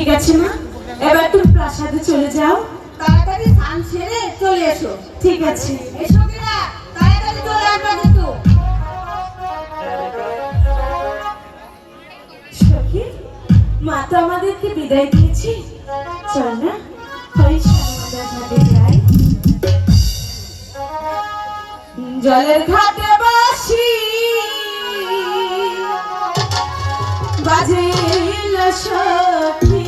ঠিক আছে মা? এবার তুমি প্রাসাদে চলে যাও। তাড়াতাড়ি স্নান সেরে চলে এসো। ঠিক আছে। এসো কিনা তাড়াতাড়ি চলে আসবে কিন্তু। সখী মা তো আমাদেরকে বিদায় দিয়েছে। চল না জলের ঘাটে বসি। বাজিল সখী।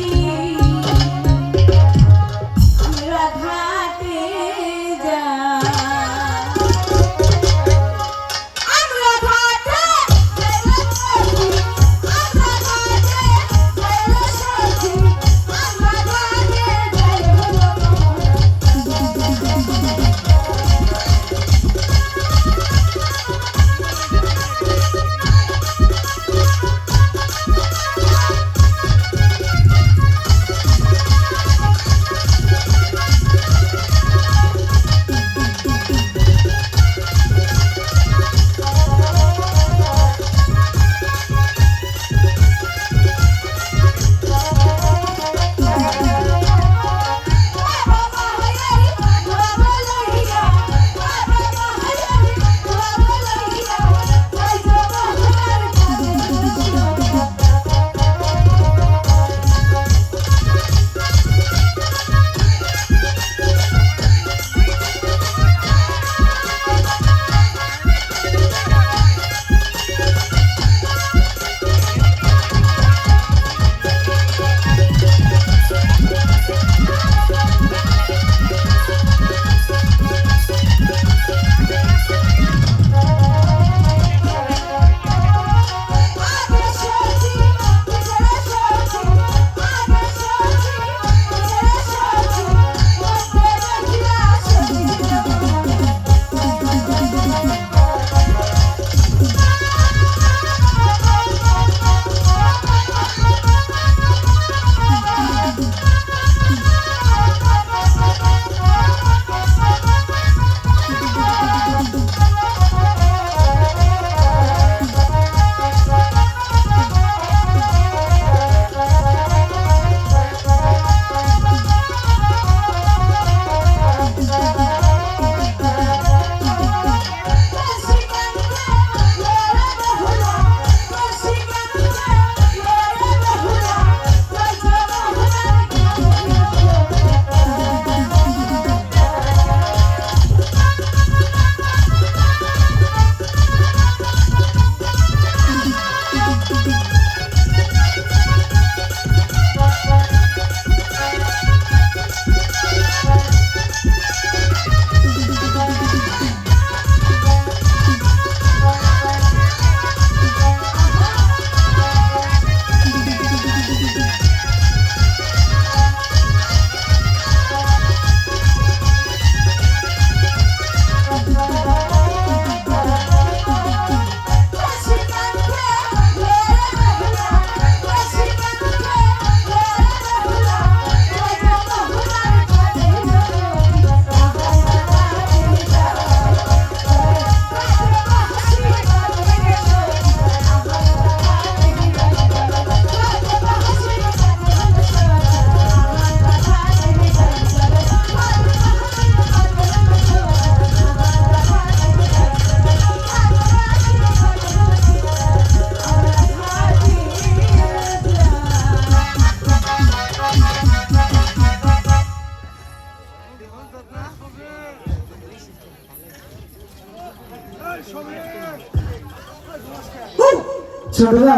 ছোটদা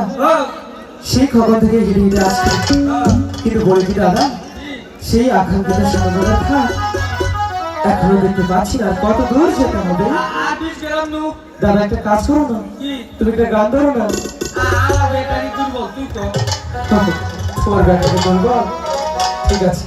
সেই খবর থেকে হেঁটে আসছে কিন্তু বলে কি দাদা সেই আকাঙ্ক্ষিত সমাধানের থাক এখনও দেখতে পাচ্ছি না। কত দূর যেতে হবে। দাদা একটা কাজ করো না। তুমি একটা গান ধরো না। তোমার ব্যাপারে বলব। ঠিক আছে।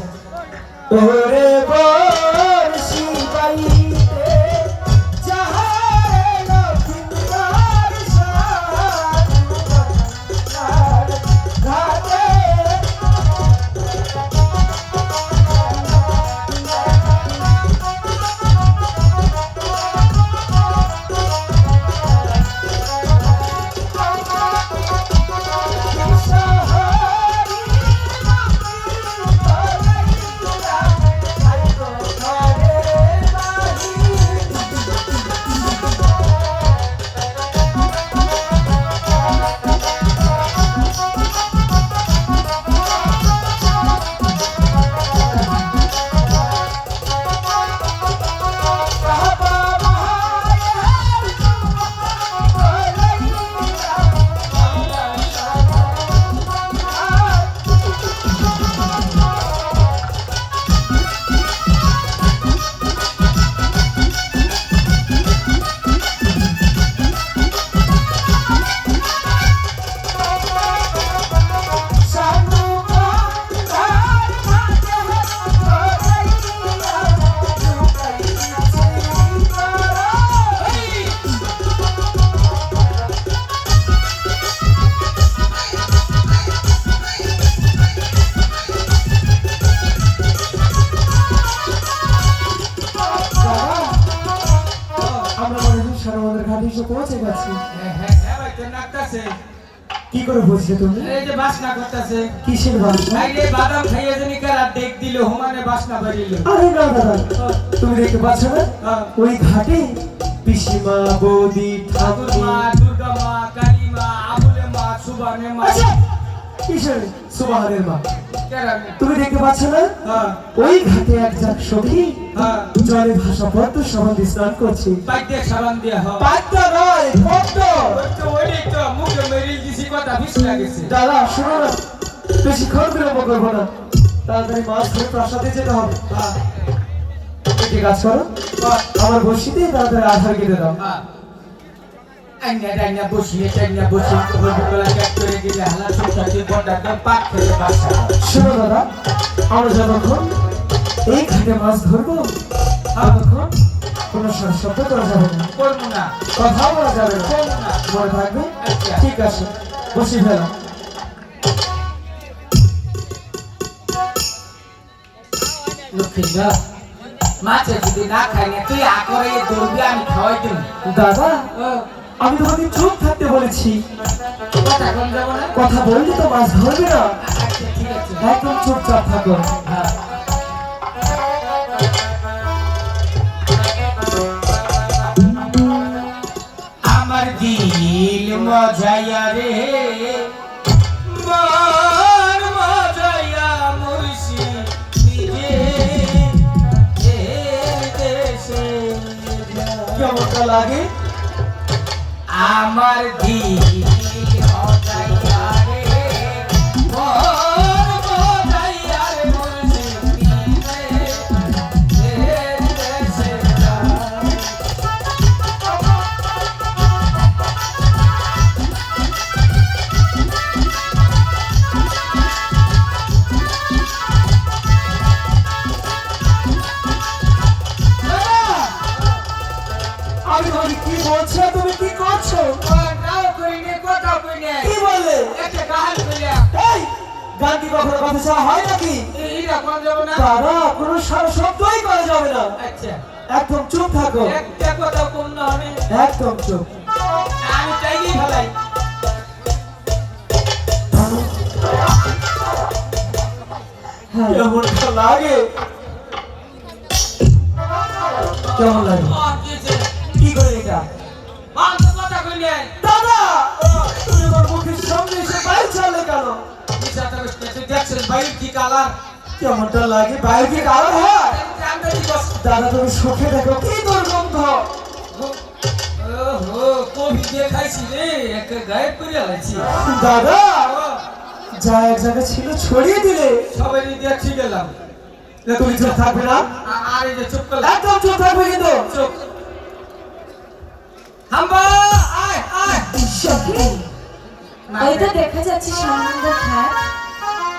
করে বুঝলে তুমি? এই যে বাসনা করতেছে। কিসের বাসনা? যে বাদাম খাইয়ে জানি কারা দেখ দিল হুমানে বাসনা বাড়িল আরে না দাদা তুমি দেখতে পাচ্ছ না। ওই ঘাটে পিসিমা বৌদি ঠাকুর মা দুর্গা মা কালী মা আবুলে মা সুবানে মা। আচ্ছা কিসের? তুমি দেখতে পাচ্ছ না? হ্যাঁ। ওই ঘাটে এক যাক সখী হ্যাঁ। জলে ভাষা পদ্ম সমাধি স্নান করছে। দাদা শোনো না। বেশিক্ষণ বিলম্ব করব না। তাড়াতাড়ি মাছ ধরে প্রাসাদে যেতে হবে। ঠিক করো হ্যাঁ। আমার বসিতে তাড়াতাড়ি আধার কেটে দাও। আইনা ডাইনা বসিয়ে টাইনা বসিয়ে তোমার বিকলা ক্যাট করে গেলে হালা ছোটাতে বড়টা তো পাক খেলে বাসা শোনো দাদা আমরা যতক্ষণ এই ঘাটে মাছ ধরবো ততক্ষণ কোনো শব্দ করা যাবে না। করব না। কথা বলা যাবে না। করব না। মনে থাকবে? আচ্ছা। ঠিক আছে বসি ফেলো। লক্ষ্মীন্দর মাছে যদি না খাই না তুই আ করে দৌড়বি আমি খাওয়াই দিব দাদা আমি তোমাকে চুপ থাকতে বলেছি। কথা বললে তো মাছ ধরবে না। একদম চুপচাপ থাকো। আমার দিল মজাইয়া রে। লাগে? আমার দিল এইটা কোন না। দাদা কোনো সারা শব্দই করা যাবে না। আচ্ছা। একদম চুপ থাকো। একটা কথা কোন হবে একদম চুপ। আমি চাইলেই ভালাই। কেমনটা লাগে। কেমন লাগে? কি হয়েছে? কি করে এটা? মাংস কথা কইনি দাদা! তুমি আমার মুখের সামনে এসে বাইর চালে কেন? দেখছিস বাইর কি কালার কেমনটা লাগে বাইরে কি কারণ হয়। দাদা তুমি সুখে দেখো কি দুর্গন্ধ। ওহো কবি দিয়ে খাইছি রে একটা গায়েব করে দাদা যা এক জায়গায় ছিল ছড়িয়ে দিলে। সবাই দিয়ে ঠিক গেলাম তুমি চুপ থাকবে না? আ- আর যে চুপ করলাম। একদম চুপ থাকবে কিন্তু। চুপ। হাম্বা আয় আয়। সখী ওই তো দেখা যাচ্ছে সানন্দ ঘাট।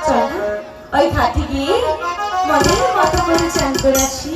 চল। না ওই ঘাটে গিয়ে মনের মতো করে চান করে আসি?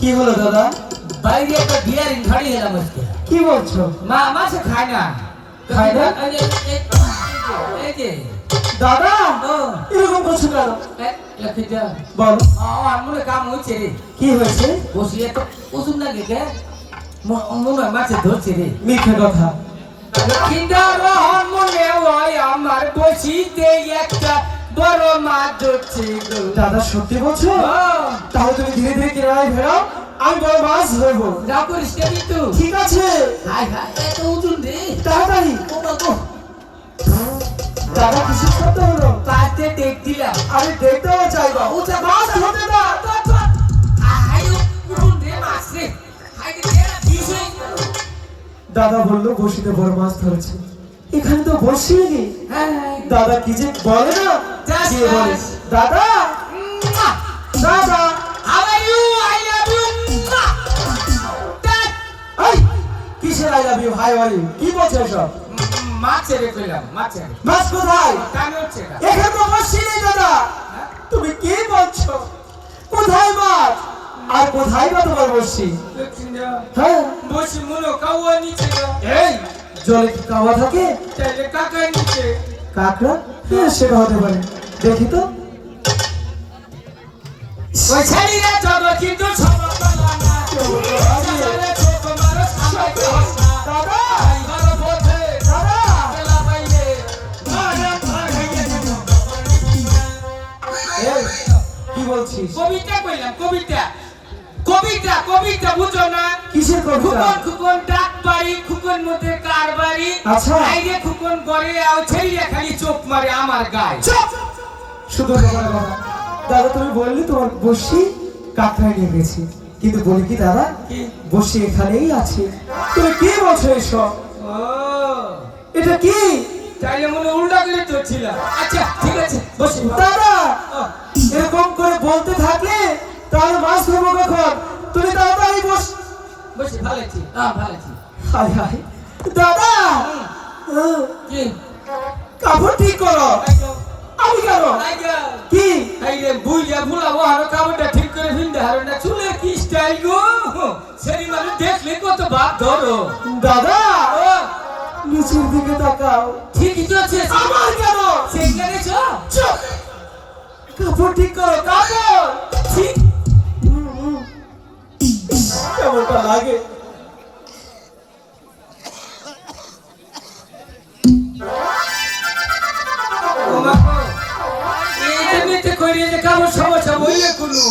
কি হলো দাদা? বাইরে একটা বিয়ারিং ঘাড়ি এলাম আজকে। কি বলছো? মা মাছে খায় না। খায় না? এই যে, দাদা? এরকম করছ কেন? লক্ষ্মীটা বলো। আমার মনে কাম হয়েছে রে। কি হয়েছে? বসিয়ে তো ওষুধ লাগে কে মনে হয় মাছে ধরছে রে। মিথ্যে কথা। লক্ষ্মীদার রহন মনে হয় আমার বসিতে একটা বড় মাছ ধরছে। দাদা সত্যি বলছো? ও, তাহলে তুমি ধীরে ধীরে কিনারায় ফেরাও আমি বড় মাছ ধরবো। যা করিস কিন্তু। ঠিক আছে। হাই হাই এত ওজন রে। তাড়াতাড়ি। ও দাদা কিসের শব্দ হলো? পাতে টেক দিলাম। আমি দেখতেও চাইব। উঠে মাছ ধরতে না দাদা বলল বসিতে বড় মাছ ধরেছে। এখানে তো বসিয়ে নি। হ্যাঁ। দাদা কি যে বলে না Just যে বলে দাদা দাদা কিসের আই লাভ ইউ হাই আর কি বলছো সব মাছ ছেড়ে পেলাম মাছ ছেড়ে। মাছ কোথায়? কানে হচ্ছে এখানে তো বসি নেই দাদা। তুমি কি বলছো? কোথায় মাছ? আর কোথায় বা তোমার বসি হ্যাঁ। বসে মনে কাউয়া নিচে। এই জলে কি কাওয়া থাকে? তাহলে কাকা নিচে। কাকড়া? হ্যাঁ সেটা হতে পারে। দেখি তো। ওই কিন্তু সবার পালা না। না কি বলছিস? কবিতা কইলাম কবিতা। কবিতা কবিতা বুঝো না। কিসের কবিতা? খুকন খুকন ডাক বাড়ি খুকন মধ্যে কার বাড়ি। আচ্ছা। আইরে খুকন করে আও ছেড়িয়া খালি চোখ মারে আমার গায়ে! শুধু দাদা তুমি বললে তোমার বসি কাকড়ায় নিয়ে গেছি কিন্তু বলি কি দাদা বসি এখানেই আছে। তুমি কি বলছো এসব? এটা কি? তাইলে মনে উল্টা করে চলছিলাম আচ্ছা ঠিক আছে বসি দাদা এরকম করে বলতে থাকলে তাহলে মাছ ধরবো কখন? তুমি তাড়াতাড়ি বস। বসি ভালো আছি। হ্যাঁ ভালো আছি। দাদা! কি? কাপড় ঠিক করো। আইগো। আমি কেন আইগো। কি? আইরে বুইয়া ভুলা ও হারো কাপড়টা ঠিক করে ভিন্দা হারো না। চুলের কি স্টাইল গো? সেরি মানে দেখলে কত ভাব ধরো। দাদা নিচের দিকে তাকাও। ঠিকই তো আছে। আমার কেন? চ। চুপ! কাপড় ঠিক করো কাপড়। ঠিক। কেমনটা লাগে? ও কইরে যে কাপড় সমস্যা বইলে কুনু?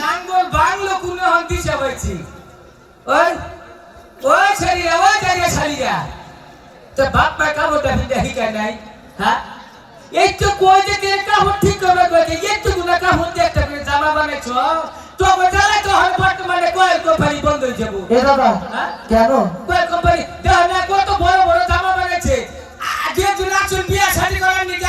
নাঙ্গল বাংলো কুনু হন দিশা পাইছি ওই ওই ছাড়িয়া ওই জায়গা ছাড়িয়া। তো বাপ মা কাপড়টা ভিন্দা হিকা নাই? হ্যাঁ? এই তো কই যে কে কাপড় ঠিক করবে কই যে? একটু গুনা কাপড় দিয়ে একটা করে জামা বানাইছ। তো বজালে তো হন বর্তমানে কয়েল কোম্পানি বন্ধ হয়ে যাব। এ দাদা হ্যাঁ? কেন? কয়েল কোম্পানি দেখো না কত বড় বড় জামা বানাইছে। যে নাচুন বিয়া